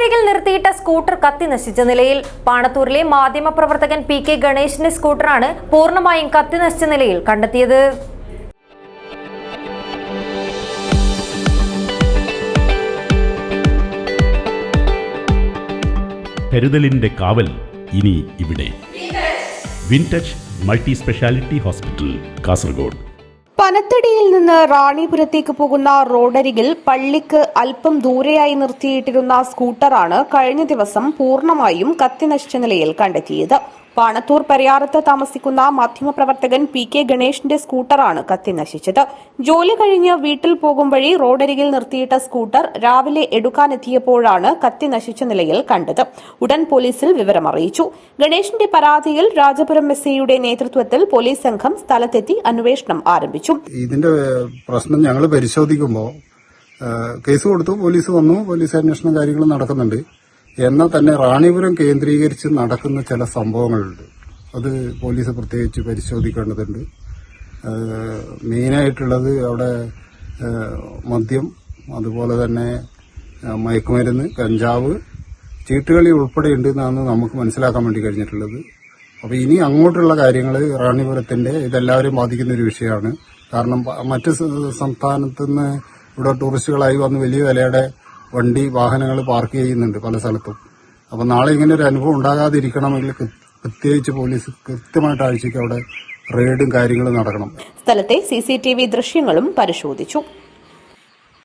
റോഡരികിൽ നിർത്തിയിട്ട സ്കൂട്ടർ കത്തി നശിച്ച നിലയിൽ പാണത്തൂരിലെ മാധ്യമപ്രവർത്തകൻ പി കെ ഗണേഷിന്റെ സ്കൂട്ടറാണ് പൂർണമായും കത്തി നശിച്ച നിലയിൽ കണ്ടെത്തിയത്. കരുതലിന്റെ കാവൽ ഇനി ഇവിടെ. Wintouch multi speciality hospital Kasaragod. പനത്തടിയിൽ നിന്ന് റാണിപുരത്തേക്ക് പോകുന്ന റോഡരികിൽ പള്ളിക്ക് അല്പം ദൂരെയായി നിർത്തിയിട്ടിരുന്ന സ്കൂട്ടറാണ് കഴിഞ്ഞ ദിവസം പൂർണമായും കത്തിനശിച്ച നിലയിൽ കണ്ടെത്തിയത്. പാണത്തൂർ പരിയാറത്ത് താമസിക്കുന്ന മാധ്യമപ്രവർത്തകൻ പി കെ ഗണേഷിന്റെ സ്കൂട്ടറാണ് കത്തി നശിച്ചത് ജോലി കഴിഞ്ഞ് വീട്ടിൽ പോകും വഴി റോഡരികിൽ നിർത്തിയിട്ട സ്കൂട്ടർ രാവിലെ എടുക്കാനെത്തിയപ്പോഴാണ് കത്തി നശിച്ച നിലയിൽ കണ്ടത്. ഉടൻ പോലീസിൽ വിവരമറിയിച്ചു ഗണേഷിന്റെ പരാതിയിൽ രാജപുരം എസ് ഐയുടെ നേതൃത്വത്തിൽ പോലീസ് സംഘം സ്ഥലത്തെത്തി അന്വേഷണം ആരംഭിച്ചു. ഇതിന്റെ പ്രശ്നം ഞങ്ങൾ പരിശോധിക്കുമ്പോൾ കേസ് കൊടുത്തു പോലീസ് വന്നു പോലീസ് അന്വേഷണം കാര്യങ്ങൾ നടക്കുന്നുണ്ട്. എന്നാൽ തന്നെ റാണിപുരം കേന്ദ്രീകരിച്ച് നടക്കുന്ന ചില സംഭവങ്ങളുണ്ട്. അത് പോലീസ് പ്രത്യേകിച്ച് പരിശോധിക്കേണ്ടതുണ്ട്. മെയിനായിട്ടുള്ളത് അവിടെ മദ്യം അതുപോലെ തന്നെ മയക്കുമരുന്ന് കഞ്ചാവ് ചീട്ടുകളി ഉൾപ്പെടെ ഉണ്ട് എന്നാണ് നമുക്ക് മനസ്സിലാക്കാൻ വേണ്ടി കഴിഞ്ഞിട്ടുള്ളത്. അപ്പോൾ ഇനി അങ്ങോട്ടുള്ള കാര്യങ്ങൾ റാണിപുരത്തിന്റെ ഇതെല്ലാവരെയും ബാധിക്കുന്ന ഒരു വിഷയമാണ്. കാരണം മറ്റ് സംസ്ഥാനത്തുനിന്ന് സംസ്ഥാനത്ത് നിന്ന് ഇവിടെ ടൂറിസ്റ്റുകളായി വന്ന് വലിയ വിലയുടെ വണ്ടി വാഹനങ്ങൾ പാർക്ക് ചെയ്യുന്നുണ്ട് പല സ്ഥലത്തും. അപ്പോൾ നാളെ ഇങ്ങനെ ഒരു അനുഭവം ഉണ്ടാകാതിരിക്കണമെങ്കിൽ പ്രത്യേകിച്ച് പോലീസ് കൃത്യമായിട്ട് ആഴ്ചയ്ക്ക് അവിടെ റെയ്ഡും കാര്യങ്ങളും നടക്കണം. സ്ഥലത്തെ സിസിടിവി ദൃശ്യങ്ങളും പരിശോധിച്ചു.